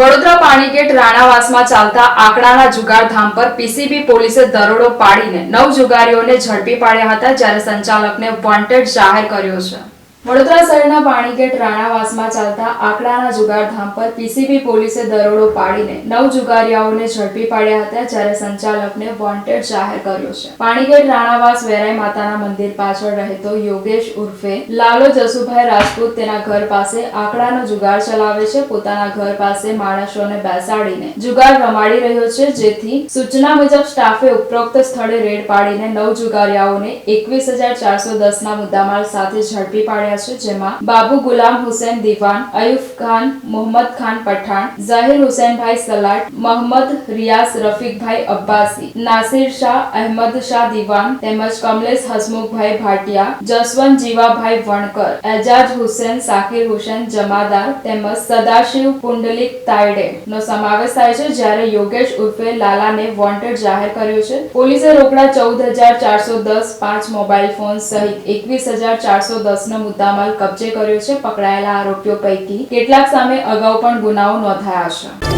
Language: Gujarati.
વડોદરા પાણીગેટ રાણાવાસમાં ચાલતા આંકડાના જુગારધામ પર પીસીબી પોલીસે દરોડો પાડીને નવ જુગારીઓને ઝડપી પાડ્યા હતા, જ્યારે સંચાલકને વોન્ટેડ જાહેર કર્યો છે. વડોદરા શહેરના પાણીગેટ રાણાવાસમાં ચાલતા આંકડાના જુગારધામ પર પીસીબી પોલીસે દરોડો પાડીને નવ જુગારિયાઓને ઝડપી પાડ્યા હતા જ્યારે સંચાલકને વોન્ટેડ જાહેર કર્યો છે. પાણીગેટ રાણાવાસ વેરાઈ માતાના મંદિર પાછળ રહેતો યોગેશ ઉર્ફે લાલો જસુભાઈ રાજપૂત તેના ઘર પાસે આંકડાનો જુગાર ચલાવે છે. પોતાના ઘર પાસે માણસોને બેસાડીને જુગાર રમાડી રહ્યો છે, જેથી સૂચના મુજબ સ્ટાફે ઉપરોક્ત સ્થળે રેડ પાડીને નવ જુગારિયાઓને એકવીસ હજાર ચારસો દસના મુદ્દામાલ સાથે ઝડપી પાડ્યા છે, જેમાં બાબુ ગુલામ હુસેન દિવાન, અયુફ ખાન, મોહમ્મદ ખાન પઠાણ, ઝાહિર હુસેનભાઈ સલાટ, મોહમ્મદ રિયાઝ રફીકભાઈ અબ્બાસી, નાસિર શાહ, અહેમદ શાહ દિવાન, તેમજ કમલેશ હસમુખભાઈ ભાટિયા, જસવંત જીવાભાઈ વણકર, એજાજ હુસેન, સાકિર હુસેન જમાદાર, તેમજ સદાશિવ પુંડલિક તાયડે નો સમાવેશ થાય છે, જ્યારે યોગેશ ઉર્ફે લાલાને વોન્ટેડ જાહેર કર્યો છે. પોલીસે રોકડા ચૌદ હજાર ચારસો દસ પાંચ મોબાઈલ ફોન સહિત એકવીસ હજાર ચારસો દસ નો મુદ્દામાલ કબજે કર્યો છે પકડાયેલા આરોપીઓ પૈકી. કેટલાક સામે અગાઉ પણ ગુનાઓ નોંધાયા છે.